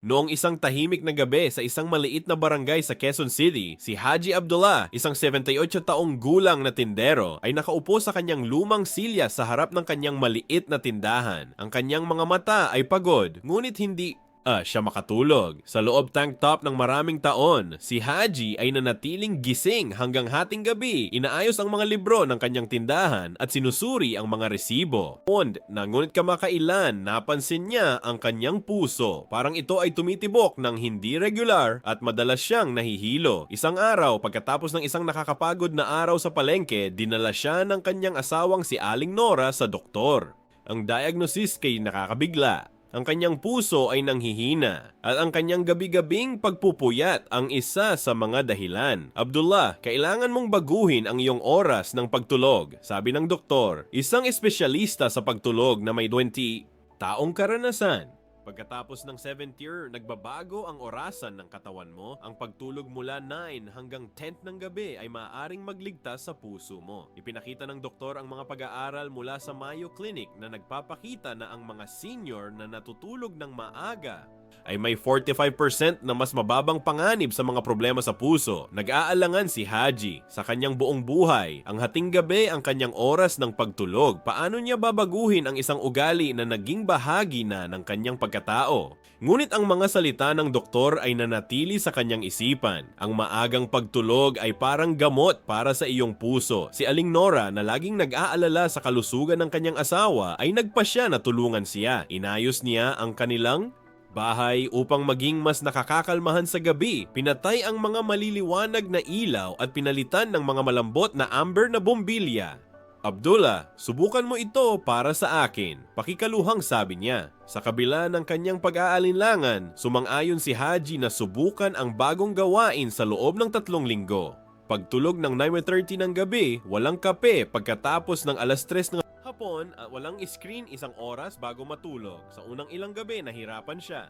Noong isang tahimik na gabi sa isang maliit na barangay sa Quezon City, si Haji Abdullah, isang 78 taong gulang na tindero, ay nakaupo sa kanyang lumang silya sa harap ng kanyang maliit na tindahan. Ang kanyang mga mata ay pagod, ngunit hindi Ah, siya makatulog. Sa loob tank top ng maraming taon, si Haji ay nanatiling gising hanggang hating gabi. Inaayos ang mga libro ng kanyang tindahan at sinusuri ang mga resibo. Und na ngunit kamakailan, napansin niya ang kanyang puso. Parang ito ay tumitibok ng hindi regular at madalas siyang nahihilo. Isang araw, pagkatapos ng isang nakakapagod na araw sa palengke, dinala siya ng kanyang asawang si Aling Nora sa doktor. Ang diagnosis kay nakakabigla. Ang kanyang puso ay nanghihina at ang kanyang gabi-gabing pagpupuyat ang isa sa mga dahilan. Abdullah, kailangan mong baguhin ang iyong oras ng pagtulog, sabi ng doktor, isang espesyalista sa pagtulog na may 20 taong karanasan. Pagkatapos ng 7th year, nagbabago ang orasan ng katawan mo. Ang pagtulog mula 9 hanggang 10 ng gabi ay maaaring magligtas sa puso mo. Ipinakita ng doktor ang mga pag-aaral mula sa Mayo Clinic na nagpapakita na ang mga senior na natutulog ng maaga ay may 45% na mas mababang panganib sa mga problema sa puso. Nag-aalangan si Haji sa kanyang buong buhay. Ang hating gabi ang kanyang oras ng pagtulog. Paano niya babaguhin ang isang ugali na naging bahagi na ng kanyang pagkatao? Ngunit ang mga salita ng doktor ay nanatili sa kanyang isipan. Ang maagang pagtulog ay parang gamot para sa iyong puso. Si Aling Nora na laging nag-aalala sa kalusugan ng kanyang asawa ay nagpasya na tulungan siya. Inayos niya ang kanilang bahay upang maging mas nakakakalmahan sa gabi. Pinatay ang mga maliliwanag na ilaw at pinalitan ng mga malambot na amber na bombilya. Abdullah, subukan mo ito para sa akin. Pakikaluhang sabi niya. Sa kabila ng kanyang pag-aalinlangan, sumang-ayon si Haji na subukan ang bagong gawain sa loob ng tatlong linggo. Pagtulog ng 9.30 ng gabi, walang kape pagkatapos ng alas 3 ng hapon at walang screen isang oras bago matulog. Sa unang ilang gabi, nahirapan siya.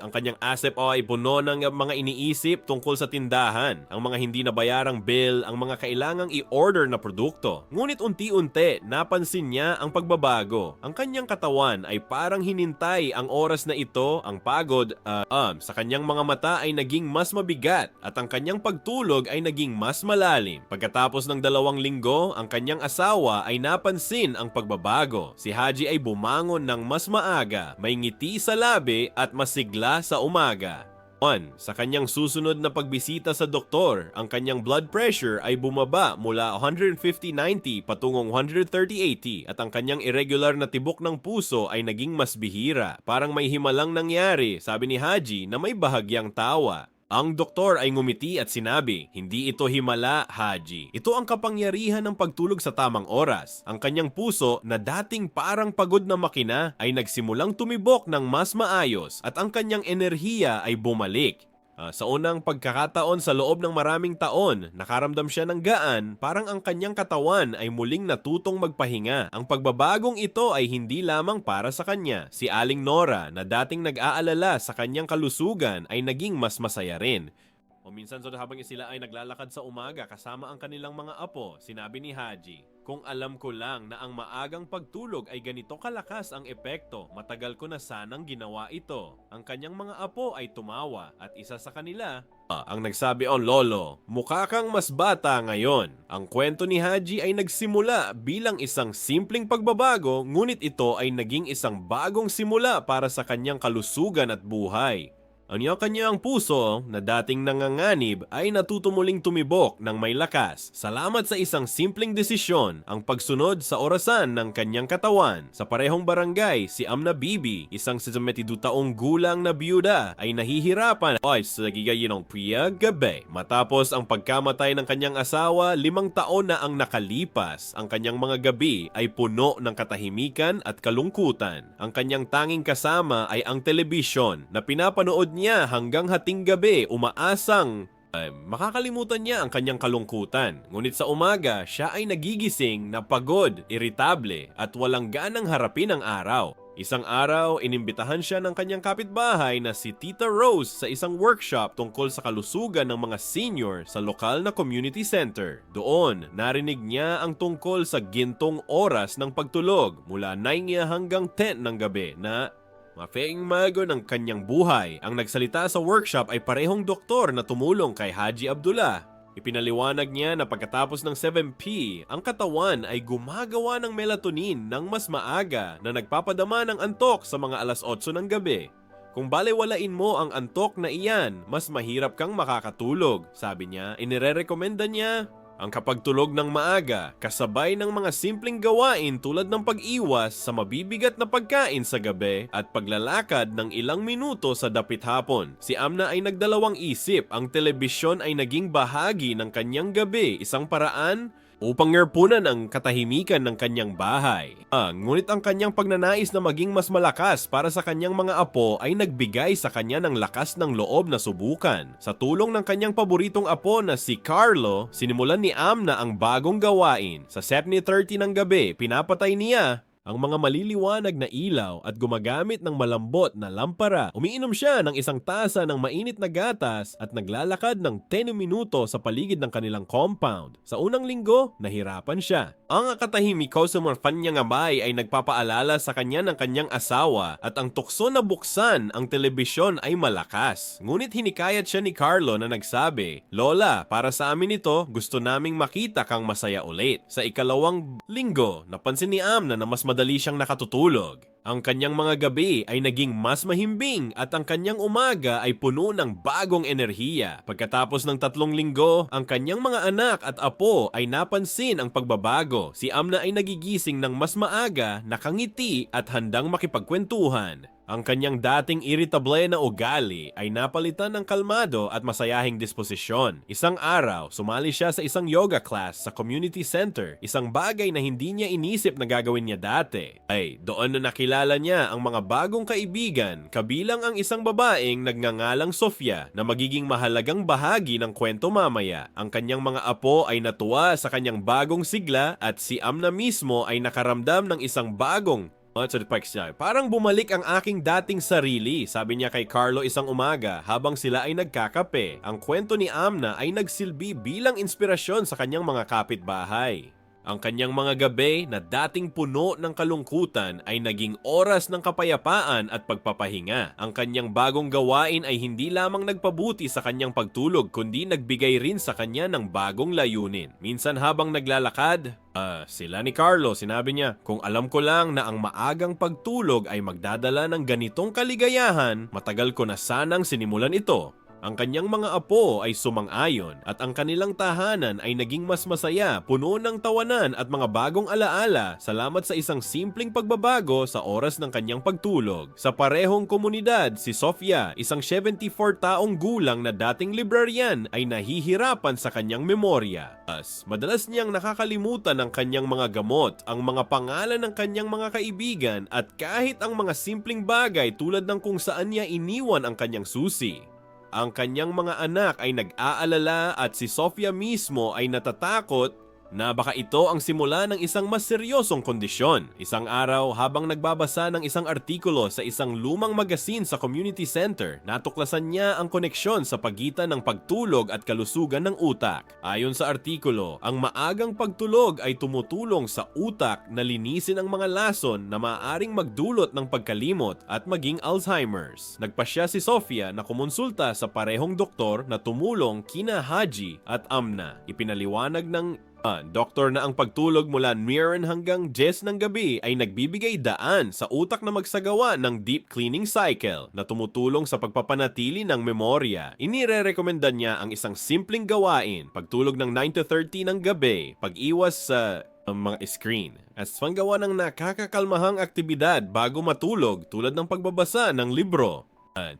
Ang kanyang asset o ay puno ng mga iniisip tungkol sa tindahan, ang mga hindi nabayarang bill, ang mga kailangang i-order na produkto. Ngunit unti-unti, napansin niya ang pagbabago. Ang kanyang katawan ay parang hinintay ang oras na ito, ang pagod, uh, um, sa kanyang mga mata ay naging mas mabigat at ang kanyang pagtulog ay naging mas malalim. Pagkatapos ng dalawang linggo, ang kanyang asawa ay napansin ang pagbabago. Si Haji ay bumangon ng mas maaga, may ngiti sa labi at mas sigla sa umaga. On, sa kanyang susunod na pagbisita sa doktor, ang kanyang blood pressure ay bumaba mula 150-90 patungong 130-80 at ang kanyang irregular na tibok ng puso ay naging mas bihira. Parang may himalang nangyari, sabi ni Haji na may bahagyang tawa. Ang doktor ay ngumiti at sinabi, hindi ito himala, Haji. Ito ang kapangyarihan ng pagtulog sa tamang oras. Ang kanyang puso na dating parang pagod na makina ay nagsimulang tumibok ng mas maayos at ang kanyang enerhiya ay bumalik. Ah, sa unang pagkakataon sa loob ng maraming taon, nakaramdam siya ng gaan parang ang kanyang katawan ay muling natutong magpahinga. Ang pagbabagong ito ay hindi lamang para sa kanya. Si Aling Nora na dating nag-aalala sa kanyang kalusugan ay naging mas masaya rin. O minsan so habang sila ay naglalakad sa umaga kasama ang kanilang mga apo, sinabi ni Haji, Kung alam ko lang na ang maagang pagtulog ay ganito kalakas ang epekto, matagal ko na sanang ginawa ito. Ang kanyang mga apo ay tumawa at isa sa kanila, Ah, ang nagsabi on Lolo, mukha kang mas bata ngayon. Ang kwento ni Haji ay nagsimula bilang isang simpleng pagbabago ngunit ito ay naging isang bagong simula para sa kanyang kalusugan at buhay. Ang kanyang puso na dating nanganganib ay natutumuling tumibok ng may lakas. Salamat sa isang simpleng desisyon, ang pagsunod sa orasan ng kanyang katawan. Sa parehong barangay, si Amna Bibi, isang 72 taong gulang na byuda, ay nahihirapan ay sa gigayinong priya gabi. Matapos ang pagkamatay ng kanyang asawa, limang taon na ang nakalipas. Ang kanyang mga gabi ay puno ng katahimikan at kalungkutan. Ang kanyang tanging kasama ay ang telebisyon na pinapanood niya hanggang hating gabi umaasang ay, makakalimutan niya ang kanyang kalungkutan. Ngunit sa umaga, siya ay nagigising na pagod, iritable at walang ganang harapin ang araw. Isang araw, inimbitahan siya ng kanyang kapitbahay na si Tita Rose sa isang workshop tungkol sa kalusugan ng mga senior sa lokal na community center. Doon, narinig niya ang tungkol sa gintong oras ng pagtulog mula 9 hanggang 10 ng gabi na mafeing mago ng kanyang buhay. Ang nagsalita sa workshop ay parehong doktor na tumulong kay Haji Abdullah. Ipinaliwanag niya na pagkatapos ng 7P, ang katawan ay gumagawa ng melatonin ng mas maaga na nagpapadama ng antok sa mga alas 8 ng gabi. Kung balewalain mo ang antok na iyan, mas mahirap kang makakatulog. Sabi niya, inirerekomenda niya ang kapag tulog ng maaga, kasabay ng mga simpleng gawain tulad ng pag-iwas sa mabibigat na pagkain sa gabi at paglalakad ng ilang minuto sa dapit hapon. Si Amna ay nagdalawang isip, ang telebisyon ay naging bahagi ng kanyang gabi, isang paraan upang ngarpunan ang katahimikan ng kanyang bahay. Ah, ngunit ang kanyang pagnanais na maging mas malakas para sa kanyang mga apo ay nagbigay sa kanya ng lakas ng loob na subukan. Sa tulong ng kanyang paboritong apo na si Carlo, sinimulan ni Amna ang bagong gawain. Sa 7.30 ng gabi, pinapatay niya ang mga maliliwanag na ilaw at gumagamit ng malambot na lampara. Umiinom siya ng isang tasa ng mainit na gatas at naglalakad ng 10 minuto sa paligid ng kanilang compound. Sa unang linggo, nahirapan siya. Ang katahimikaw sa mga panyangabay ay nagpapaalala sa kanya ng kanyang asawa at ang tukso na buksan ang telebisyon ay malakas. Ngunit hinikayat siya ni Carlo na nagsabi, Lola, para sa amin ito, gusto naming makita kang masaya ulit. Sa ikalawang linggo, napansin ni Amna na mas madali siyang nakatutulog. Ang kanyang mga gabi ay naging mas mahimbing at ang kanyang umaga ay puno ng bagong enerhiya. Pagkatapos ng tatlong linggo, ang kanyang mga anak at apo ay napansin ang pagbabago. Si Amna ay nagigising ng mas maaga, nakangiti at handang makipagkwentuhan. Ang kanyang dating irritable na ugali ay napalitan ng kalmado at masayahing disposisyon. Isang araw, sumali siya sa isang yoga class sa community center, isang bagay na hindi niya inisip na gagawin niya dati. Ay, doon na nakilala niya ang mga bagong kaibigan, kabilang ang isang babaeng nagngangalang Sofia na magiging mahalagang bahagi ng kwento mamaya. Ang kanyang mga apo ay natuwa sa kanyang bagong sigla at si Amna mismo ay nakaramdam ng isang bagong at sa Pikes niya, parang bumalik ang aking dating sarili, sabi niya kay Carlo isang umaga habang sila ay nagkakape. Ang kwento ni Amna ay nagsilbi bilang inspirasyon sa kanyang mga kapitbahay. Ang kanyang mga gabi na dating puno ng kalungkutan ay naging oras ng kapayapaan at pagpapahinga. Ang kanyang bagong gawain ay hindi lamang nagpabuti sa kanyang pagtulog kundi nagbigay rin sa kanya ng bagong layunin. Minsan habang naglalakad, Ah, sila ni Carlo, sinabi niya, kung alam ko lang na ang maagang pagtulog ay magdadala ng ganitong kaligayahan, matagal ko na sanang sinimulan ito. Ang kanyang mga apo ay sumang-ayon at ang kanilang tahanan ay naging mas masaya, puno ng tawanan at mga bagong alaala salamat sa isang simpleng pagbabago sa oras ng kanyang pagtulog. Sa parehong komunidad, si Sofia, isang 74 taong gulang na dating librarian ay nahihirapan sa kanyang memorya. As, madalas niyang nakakalimutan ang kanyang mga gamot, ang mga pangalan ng kanyang mga kaibigan at kahit ang mga simpleng bagay tulad ng kung saan niya iniwan ang kanyang susi. Ang kanyang mga anak ay nag-aalala at si Sofia mismo ay natatakot na baka ito ang simula ng isang mas seryosong kondisyon. Isang araw, habang nagbabasa ng isang artikulo sa isang lumang magasin sa community center, natuklasan niya ang koneksyon sa pagitan ng pagtulog at kalusugan ng utak. Ayon sa artikulo, ang maagang pagtulog ay tumutulong sa utak na linisin ang mga lason na maaaring magdulot ng pagkalimot at maging Alzheimer's. Nagpasya si Sofia na kumonsulta sa parehong doktor na tumulong kina Haji at Amna. Ipinaliwanag ng Ah, doktor na ang pagtulog mula noon hanggang 10 ng gabi ay nagbibigay daan sa utak na magsagawa ng deep cleaning cycle na tumutulong sa pagpapanatili ng memorya. Inirerekomenda niya ang isang simpleng gawain, pagtulog ng 9 to 30 ng gabi, pag-iwas sa ang mga screen at panggawa ng nakakakalmahang aktibidad bago matulog tulad ng pagbabasa ng libro.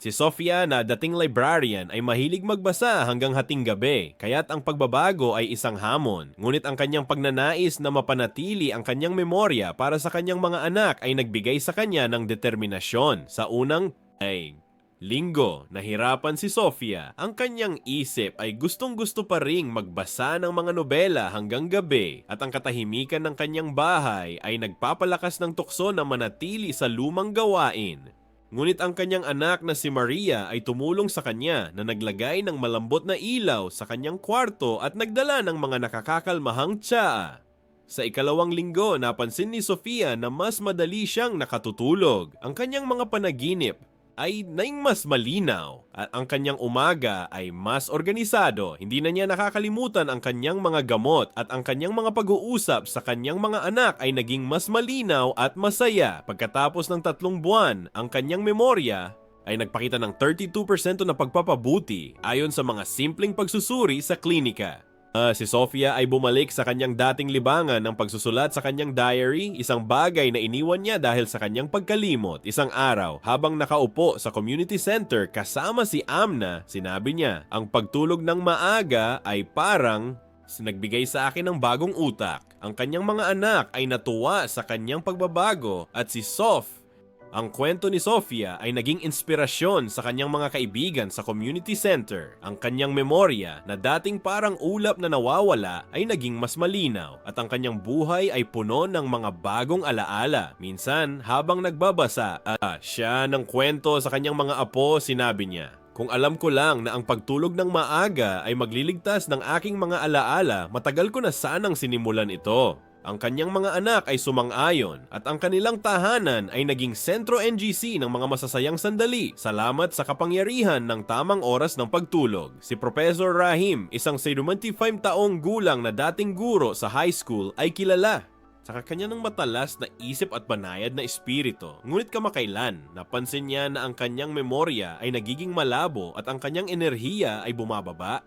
Si Sofia na dating librarian ay mahilig magbasa hanggang hating gabi, kaya't ang pagbabago ay isang hamon. Ngunit ang kanyang pagnanais na mapanatili ang kanyang memorya para sa kanyang mga anak ay nagbigay sa kanya ng determinasyon. Sa unang ay Linggo, nahirapan si Sofia. Ang kanyang isip ay gustong-gusto pa ring magbasa ng mga nobela hanggang gabi at ang katahimikan ng kanyang bahay ay nagpapalakas ng tukso na manatili sa lumang gawain. Ngunit ang kanyang anak na si Maria ay tumulong sa kanya na naglagay ng malambot na ilaw sa kanyang kwarto at nagdala ng mga nakakakalmahang tsaa. Sa ikalawang linggo, napansin ni Sofia na mas madali siyang nakatutulog. Ang kanyang mga panaginip ay naing mas malinaw at ang kanyang umaga ay mas organisado. Hindi na niya nakakalimutan ang kanyang mga gamot at ang kanyang mga pag-uusap sa kanyang mga anak ay naging mas malinaw at masaya. Pagkatapos ng tatlong buwan, ang kanyang memorya ay nagpakita ng 32% na pagpapabuti ayon sa mga simpleng pagsusuri sa klinika. Ah, si Sofia ay bumalik sa kanyang dating libangan ng pagsusulat sa kanyang diary, isang bagay na iniwan niya dahil sa kanyang pagkalimot. Isang araw, habang nakaupo sa community center kasama si Amna, sinabi niya, ang pagtulog ng maaga ay parang nagbigay sa akin ng bagong utak. Ang kanyang mga anak ay natuwa sa kanyang pagbabago at si Sof ang kwento ni Sofia ay naging inspirasyon sa kanyang mga kaibigan sa community center. Ang kanyang memorya na dating parang ulap na nawawala ay naging mas malinaw at ang kanyang buhay ay puno ng mga bagong alaala. Minsan, habang nagbabasa, ah, siya ng kwento sa kanyang mga apo, sinabi niya, kung alam ko lang na ang pagtulog ng maaga ay magliligtas ng aking mga alaala, matagal ko na sanang sinimulan ito. Ang kanyang mga anak ay sumang-ayon at ang kanilang tahanan ay naging sentro NGC ng mga masasayang sandali salamat sa kapangyarihan ng tamang oras ng pagtulog. Si Professor Rahim, isang 75 taong gulang na dating guro sa high school ay kilala sa kanya ng matalas na isip at banayad na espiritu. Ngunit kamakailan, napansin niya na ang kanyang memorya ay nagiging malabo at ang kanyang enerhiya ay bumababa.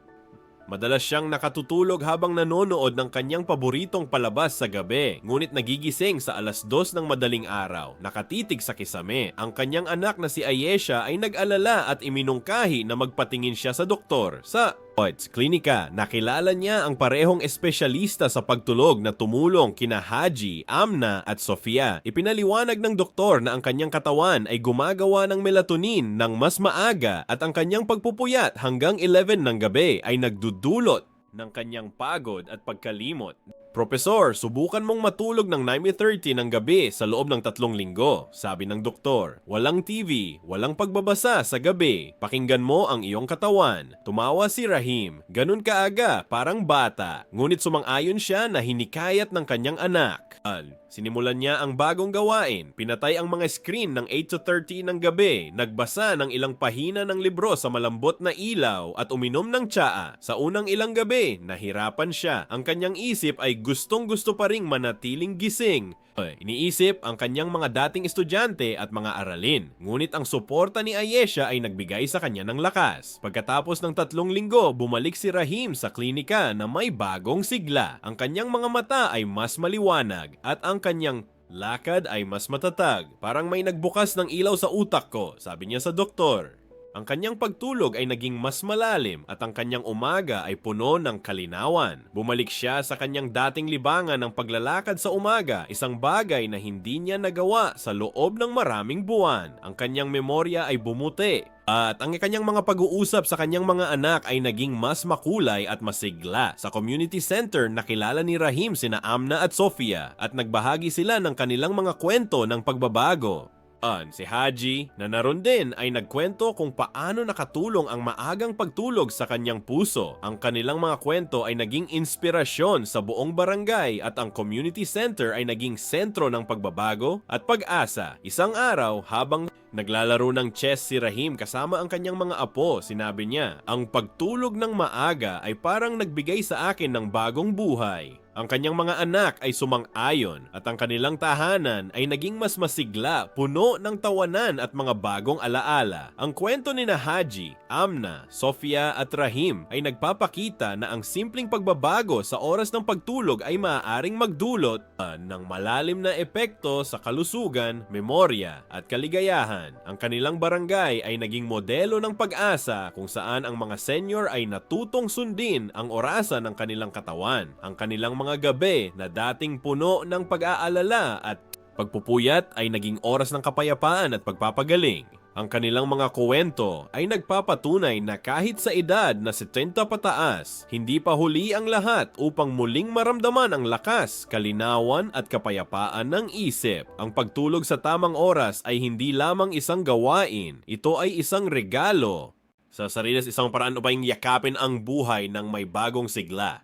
Madalas siyang nakatutulog habang nanonood ng kanyang paboritong palabas sa gabi, ngunit nagigising sa alas dos ng madaling araw, nakatitig sa kisame. Ang kanyang anak na si Ayesha ay nag-alala at iminungkahi na magpatingin siya sa doktor. Sa Oits Klinika. Nakilala niya ang parehong espesyalista sa pagtulog na tumulong kina Haji, Amna at Sofia. Ipinaliwanag ng doktor na ang kanyang katawan ay gumagawa ng melatonin ng mas maaga at ang kanyang pagpupuyat hanggang 11 ng gabi ay nagdudulot ng kanyang pagod at pagkalimot. Profesor, subukan mong matulog ng 9.30 ng gabi sa loob ng tatlong linggo, sabi ng doktor. Walang TV, walang pagbabasa sa gabi. Pakinggan mo ang iyong katawan. Tumawa si Rahim. Ganun kaaga, parang bata. Ngunit sumang-ayon siya na hinikayat ng kanyang anak. Al, Sinimulan niya ang bagong gawain. Pinatay ang mga screen ng 8 to 30 ng gabi. Nagbasa ng ilang pahina ng libro sa malambot na ilaw at uminom ng tsaa. Sa unang ilang gabi, nahirapan siya. Ang kanyang isip ay gustong gusto pa ring manatiling gising. Iniisip ang kanyang mga dating estudyante at mga aralin. Ngunit ang suporta ni Ayesha ay nagbigay sa kanya ng lakas. Pagkatapos ng tatlong linggo, bumalik si Rahim sa klinika na may bagong sigla. Ang kanyang mga mata ay mas maliwanag at ang kanyang lakad ay mas matatag. Parang may nagbukas ng ilaw sa utak ko, sabi niya sa doktor. Ang kanyang pagtulog ay naging mas malalim at ang kanyang umaga ay puno ng kalinawan. Bumalik siya sa kanyang dating libangan ng paglalakad sa umaga, isang bagay na hindi niya nagawa sa loob ng maraming buwan. Ang kanyang memorya ay bumuti at ang kanyang mga pag-uusap sa kanyang mga anak ay naging mas makulay at masigla. Sa community center, nakilala ni Rahim sina Amna at Sofia at nagbahagi sila ng kanilang mga kwento ng pagbabago. An, si Haji, na naroon din ay nagkwento kung paano nakatulong ang maagang pagtulog sa kanyang puso. Ang kanilang mga kwento ay naging inspirasyon sa buong barangay at ang community center ay naging sentro ng pagbabago at pag-asa. Isang araw, habang Naglalaro ng chess si Rahim kasama ang kanyang mga apo. Sinabi niya, ang pagtulog ng maaga ay parang nagbigay sa akin ng bagong buhay. Ang kanyang mga anak ay sumang-ayon at ang kanilang tahanan ay naging mas masigla, puno ng tawanan at mga bagong alaala. Ang kwento ni na Haji, Amna, Sofia at Rahim ay nagpapakita na ang simpleng pagbabago sa oras ng pagtulog ay maaaring magdulot uh, ng malalim na epekto sa kalusugan, memorya at kaligayahan. Ang kanilang barangay ay naging modelo ng pag-asa kung saan ang mga senior ay natutong sundin ang orasan ng kanilang katawan. Ang kanilang mga gabi na dating puno ng pag-aalala at pagpupuyat ay naging oras ng kapayapaan at pagpapagaling. Ang kanilang mga kuwento ay nagpapatunay na kahit sa edad na 70 pataas, hindi pa huli ang lahat upang muling maramdaman ang lakas, kalinawan at kapayapaan ng isip. Ang pagtulog sa tamang oras ay hindi lamang isang gawain, ito ay isang regalo. Sa sarili isang paraan upang yakapin ang buhay ng may bagong sigla.